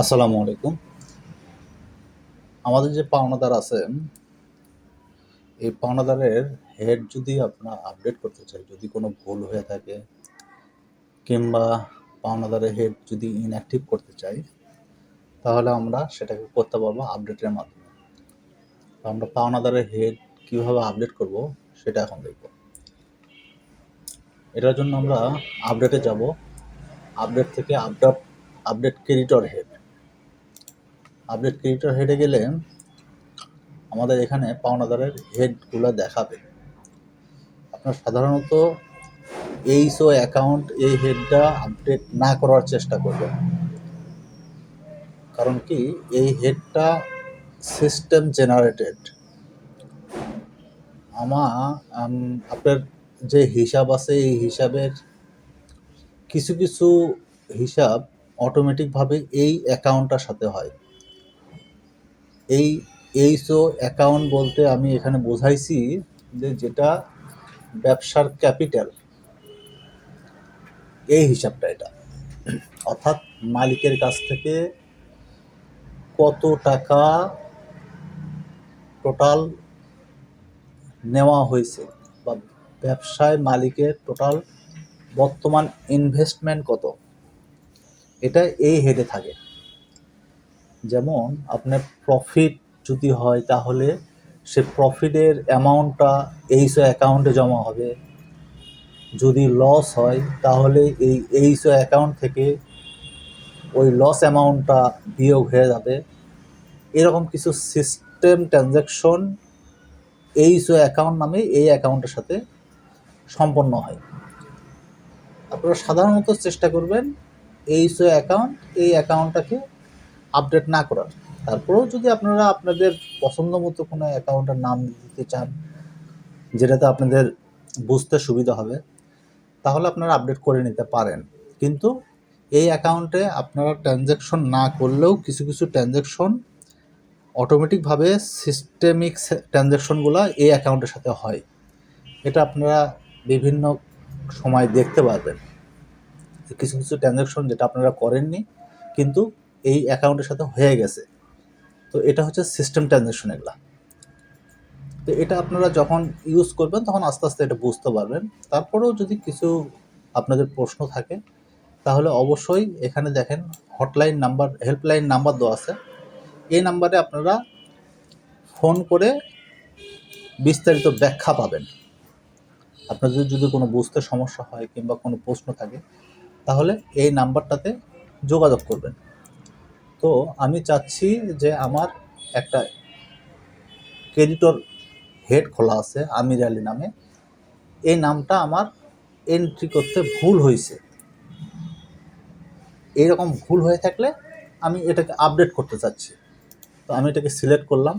আসসালামু আলাইকুম। আমাদের যে পাওনাদার আছেন এই পাওনাদারের হেড যদি আপনারা আপডেট করতে চাই, যদি কোনো ভুল হয়ে থাকে, কিংবা পাওনাদারের হেড যদি ইনঅ্যাক্টিভ করতে চাই, তাহলে আমরা সেটাকে করতে পারব আপডেটের মাধ্যমে। আমরা পাওনাদারের হেড কীভাবে আপডেট করব, সেটা এখন দেখব। এটার জন্য আমরা আপডেটে যাব। আপডেট থেকে update update creditor head update creditor হেডে গেলে আমাদের এখানে পাওনাদারের হেডগুলো দেখাবে। আপনার সাধারণত এইসো অ্যাকাউন্ট এই হেডটা আপডেট না করার চেষ্টা করবেন কারণ কি, এই হেডটা সিস্টেম জেনারেটেড আমা আপনার যে হিসাব আছে, এই হিসাবের কিছু কিছু হিসাব অটোমেটিকভাবে এই অ্যাকাউন্টটার সাথে হয়। এই এইসো অ্যাকাউন্ট বলতে আমি এখানে বোঝাইছি যে যেটা ব্যবসার ক্যাপিটাল এই হিসাবটা এটা। অর্থাৎ মালিকের কাছ থেকে কত টাকা টোটাল নেওয়া হয়েছে বা ব্যবসায় মালিকের টোটাল বর্তমান ইনভেস্টমেন্ট কত, এটা এই হেডে থাকে। যেমন আপনার প্রফিট যদি হয় তাহলে সে প্রফিটের অ্যামাউন্টটা এইসো অ্যাকাউন্টে জমা হবে। যদি লস হয় তাহলে এই এইসো অ্যাকাউন্ট থেকে ওই লস অ্যামাউন্টটা বিয়োগ হয়ে যাবে। এরকম কিছু সিস্টেম ট্রানজ্যাকশন এইসো অ্যাকাউন্ট নামে এই অ্যাকাউন্টের সাথে সম্পন্ন হয়। আপনারা সাধারণত চেষ্টা করবেন এইসো অ্যাকাউন্ট এই অ্যাকাউন্টটাকে আপডেট না করার। তারপরেও যদি আপনারা আপনাদের পছন্দ মতো কোনো অ্যাকাউন্টের নাম দিতে চান, যেটাতে আপনাদের বুঝতে সুবিধা হবে, তাহলে আপনারা আপডেট করে নিতে পারেন। কিন্তু এই অ্যাকাউন্টে আপনারা ট্রানজ্যাকশন না করলেও কিছু কিছু ট্রানজ্যাকশন অটোমেটিকভাবে সিস্টেমিক ট্রানজ্যাকশনগুলো এই অ্যাকাউন্টের সাথে হয়। এটা আপনারা বিভিন্ন সময় দেখতে পারবেন। কিছু কিছু ট্রানজ্যাকশন যেটা আপনারা করেননি, কিন্তু এই অ্যাকাউন্টের সাথে হয়ে গেছে। তো এটা হচ্ছে সিস্টেম ট্রানজ্যাকশন এগুলা। তো এটা আপনারা যখন ইউজ করবেন, তখন আস্তে আস্তে এটা বুঝতে পারবেন। তারপরেও যদি কিছু আপনাদের প্রশ্ন থাকে, তাহলে অবশ্যই এখানে দেখেন হটলাইন নাম্বার হেল্পলাইন নাম্বার দেওয়া আছে। এই নাম্বারে আপনারা ফোন করে বিস্তারিত ব্যাখ্যা পাবেন। আপনাদের যদি কোনো বুঝতে সমস্যা হয় কিংবা কোনো প্রশ্ন থাকে, তাহলে এই নাম্বারটাতে যোগাযোগ করবেন। তো আমি চাচ্ছি যে আমার একটা ক্রেডিটর হেড খোলা আছে, আমির আলী নামে। এই নামটা আমার এন্ট্রি করতে ভুল হয়েছে। এইরকম ভুল হয়ে থাকলে আমি এটাকে আপডেট করতে চাচ্ছি। তো আমি এটাকে সিলেক্ট করলাম।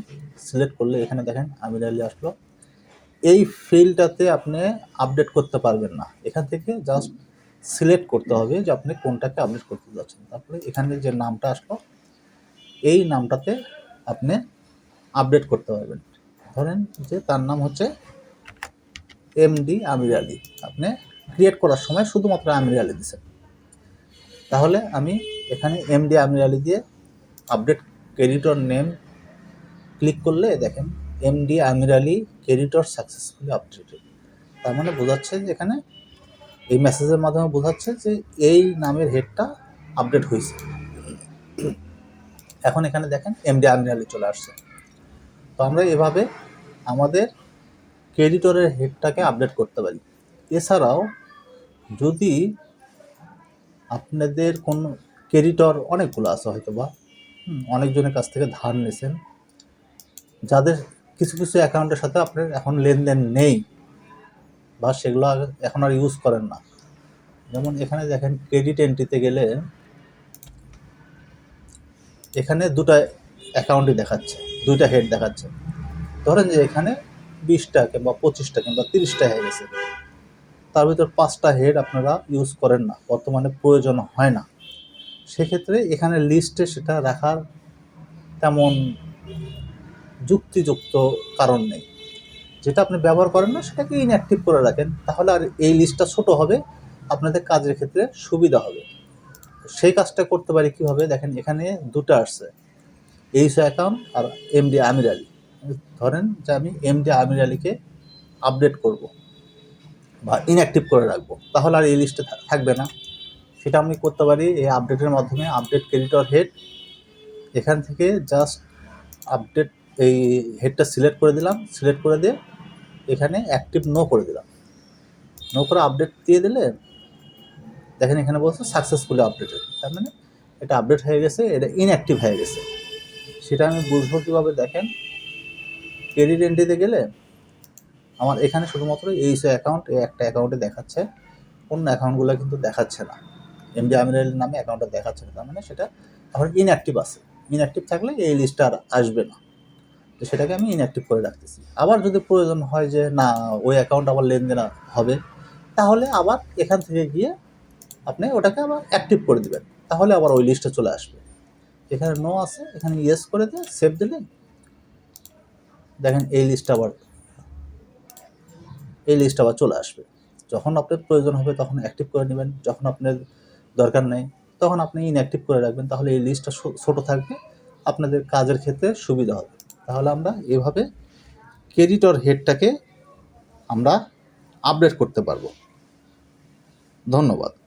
সিলেক্ট করলে এখানে দেখেন আমির আলী আসলো। এই ফিল্ডটাতে আপনি আপডেট করতে পারবেন না। এখান থেকে জাস্ট সিলেক্ট করতে হবে যে আপনি কোনটাকে আপডেট করতে যাচ্ছেন। তারপরে এখানে যে নামটা আসলো, এই নামটাতে আপনি আপডেট করতে পারবেন। ধরেন যে তার নাম হচ্ছে এমডি আমির আলী। আপনি ক্রিয়েট করার সময় শুধুমাত্র আমির আলী দিচ্ছেন তাহলে আমি এখানে এমডি আমির আলী দিয়ে আপডেট ক্রেডিটর নেম ক্লিক করলে দেখেন MD Amir Ali creditor successfully updated তার মানে বোঝাচ্ছে যে এখানে এই মেসেজের মাধ্যমে বোঝাচ্ছে যে এই নামের হেডটা আপডেট হয়েছে। এখন এখানে দেখেন এমডি আলী চলে আসছে। তো আমরা এভাবে আমাদের ক্রেডিটরের হেডটাকে আপডেট করতে পারি। এছাড়াও যদি আপনাদের কোন ক্রেডিটর অনেকগুলো আছে হয়তো বা অনেকজনের কাছ থেকে ধার নিয়েছেন যাদের কিছু কিছু অ্যাকাউন্টের সাথে আপনার এখন লেনদেন নেই বা সেগুলো এখন আর ইউজ করেন না। যেমন এখানে দেখেন ক্রেডিট এন্ট্রিতে গেলে এখানে দুটা অ্যাকাউন্টই দেখাচ্ছে, দুইটা হেড দেখাচ্ছে। ধরেন যে এখানে বিশটা কিংবা পঁচিশটা কিংবা তিরিশটা হয়ে গেছে। তার ভিতর পাঁচটা হেড আপনারা ইউজ করেন না, বর্তমানে প্রয়োজন হয় না। সেক্ষেত্রে এখানে লিস্টে সেটা রাখার তেমন যুক্তিযুক্ত কারণ নেই। যেটা আপনি ব্যবহার করেন না, সেটাকে ইনঅ্যাক্টিভ করে রাখেন। তাহলে আর এই লিস্টটা ছোট হবে, আপনাদের কাজের ক্ষেত্রে সুবিধা হবে। সেই কাজটা করতে পারি কীভাবে? দেখেন, এখানে দুটো আসছে। এইচ অ্যাকাউন্ট আর এমডি আমির আলী ধরেন যে আমি এমডি আমির আলীকে আপডেট করব বা ইনঅ্যাক্টিভ করে রাখব। তাহলে আর এই লিস্টে থাকবে না। সেটা আমি করতে পারি এই আপডেটের মাধ্যমে। আপডেট ক্রেডিটর হেড এখান থেকে জাস্ট আপডেট এই হেডটা সিলেক্ট করে দিলাম সিলেক্ট করে দিয়ে এখানে অ্যাক্টিভ নো করে দিলাম। নো করে আপডেট দিয়ে দিলে দেখেন এখানে বলছে সাকসেসফুলি আপডেটেড তার মানে এটা আপডেট হয়ে গেছে, এটা ইনঅ্যাক্টিভ হয়ে গেছে। সেটা আমি বুঝব কীভাবে দেখেন? ক্রেডিট এন্ট্রিতে গেলে আমার এখানে শুধুমাত্র এই অ্যাকাউন্ট এই একটা অ্যাকাউন্টে দেখাচ্ছে। অন্য অ্যাকাউন্টগুলো কিন্তু দেখাচ্ছে না। এম এমডি আমিরের নামে অ্যাকাউন্টটা দেখাচ্ছে না। তার মানে সেটা এখন ইনঅ্যাক্টিভ আছে। ইনঅ্যাক্টিভ থাকলে এই লিস্টটা আর আসবে না। তো সেটাকে আমি ইনঅ্যাক্টিভ করে রাখতেছি। আবার যদি প্রয়োজন হয় যে, না, ওই অ্যাকাউন্ট আবার লেনদেন হবে, তাহলে আবার এখান থেকে গিয়ে আপনি ওটাকে আবার অ্যাক্টিভ করে দিবেন। তাহলে আবার ওই লিস্টে চলে আসবে। এখানে নো আছে, এখানে ইয়েস করে দিয়ে সেভ দিলে দেখেন এই লিস্ট আবার, এই লিস্ট আবার চলে আসবে। যখন আপনার প্রয়োজন হবে তখন অ্যাক্টিভ করে নেবেন। যখন আপনার দরকার নেই তখন আপনি ইনঅ্যাক্টিভ করে রাখবেন। তাহলে এই লিস্টটা ছোটো থাকবে। আপনাদের কাজের ক্ষেত্রে সুবিধা হবে। তাহলে আমরা এভাবে ক্রেডিটর হেডটাকে আমরা আপডেট করতে পারব। ধন্যবাদ।